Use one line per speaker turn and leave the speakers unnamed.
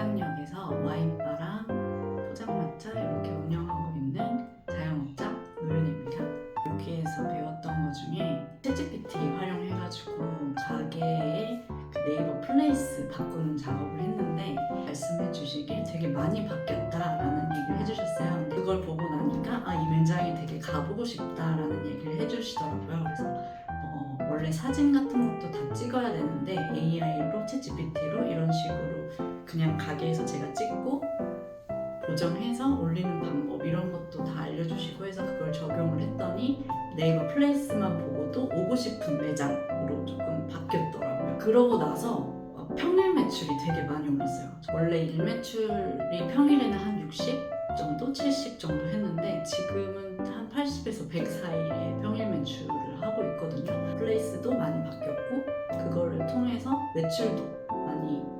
마당역에서 와인바랑 포장마차 이렇게 운영하고 있는 자영업자 노윤입니다. 여기에서 배웠던 것 중에 챗GPT 활용해가지고 가게의 그 네이버 플레이스 바꾸는 작업을 했는데 말씀해 주시길 되게 많이 바뀌었다라는 얘기를 해주셨어요. 그걸 보고 나니까 아, 이 매장에 되게 가보고 싶다라는 얘기를 해주시더라고요. 그래서 어, 원래 사진 같은 것도 다 찍어야 되는데 AI로 챗GPT로 이런 식으로 그냥 가게에서 제가 찍고 보정해서 올리는 방법 이런 것도 다 알려주시고 해서 그걸 적용을 했더니 네이버 플레이스만 보고도 오고 싶은 매장으로 조금 바뀌었더라고요. 그러고 나서 어, 평일 매출이 되게 많이 올랐어요. 원래 일 매출이 평일에는 한 60 정도, 70 정도 했는데 지금은 한 80에서 100 사이에 평일 매출을 하고 있거든요. 플레이스도 많이 바뀌었고 그거를 통해서 매출도 많이.